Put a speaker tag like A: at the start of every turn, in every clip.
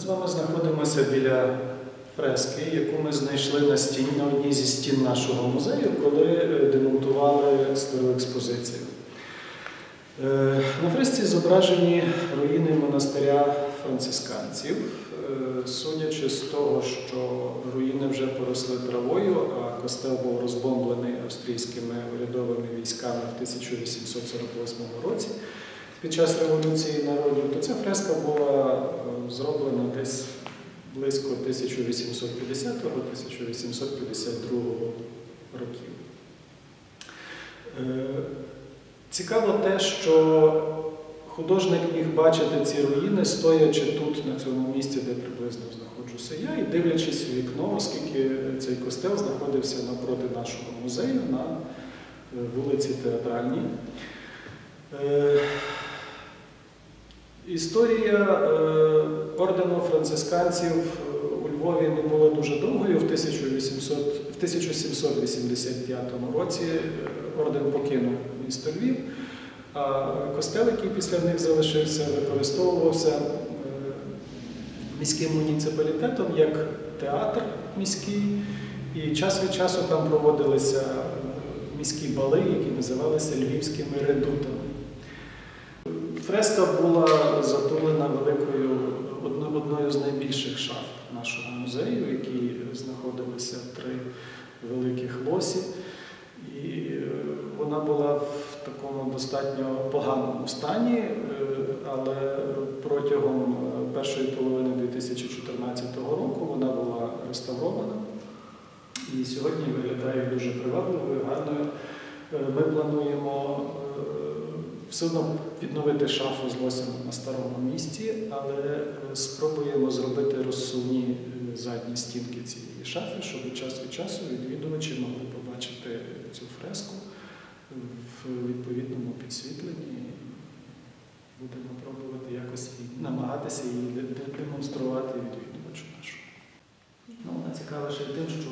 A: з вами знаходимося біля фрески, яку ми знайшли на стіні на одній зі стін нашого музею, коли е, демонтували стару експозицію. Е, На фресці зображені руїни монастиря францисканців. Е, Судячи з того, що руїни вже поросли травою, а костел був розбомблений австрійськими урядовими військами в 1848 році під час революції народів, то ця фреска була е, зроблена десь близько 1850-1852 років. Е, Цікаво те, що художник міг бачити ці руїни, стоячи тут, на цьому місці, де приблизно знаходжуся я, і дивлячись у вікно, оскільки цей костел знаходився напроти нашого музею на е, вулиці Театральній. Історія е, ордену францисканців е, у Львові не була дуже довгою. В 1800, в 1785 році е, орден покинув місто Львів, а костел, який після них залишився, використовувався міським муніципалітетом як театр міський, і час від часу там проводилися міські бали, які називалися львівськими редутами. Фреска була затулена великою одною з найбільших шаф нашого музею, в якій знаходилися три великих лосі. І е, вона була в такому достатньо поганому стані, е, але протягом е, першої половини 2014 року вона була реставрована. І сьогодні виглядає дуже привабливою, гарною. Ми плануємо все одно відновити шафу з лосями на старому місці, але е, спробуємо зробити розсувні е, задні стінки цієї шафи, щоб час від часу відвідувачі могли побачити цю фреску в відповідному підсвітленні. Будемо пробувати якось намагатися її де- де- демонструвати відвідувачу нашому. Ну, вона ще тим, що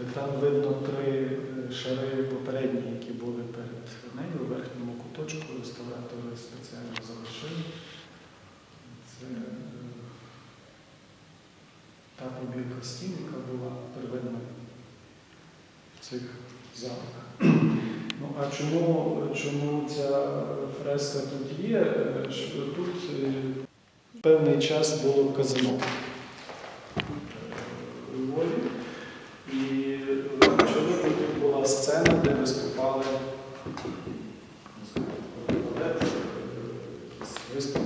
A: е, там видно три шари попередні, які були перед нею у верхньому куточку. Та побілка стін, яка була первинна в цих залах. Ну, а чому, чому ця фреска тут є? Е, Тут е, певний час було казино е, сцена, де виступали не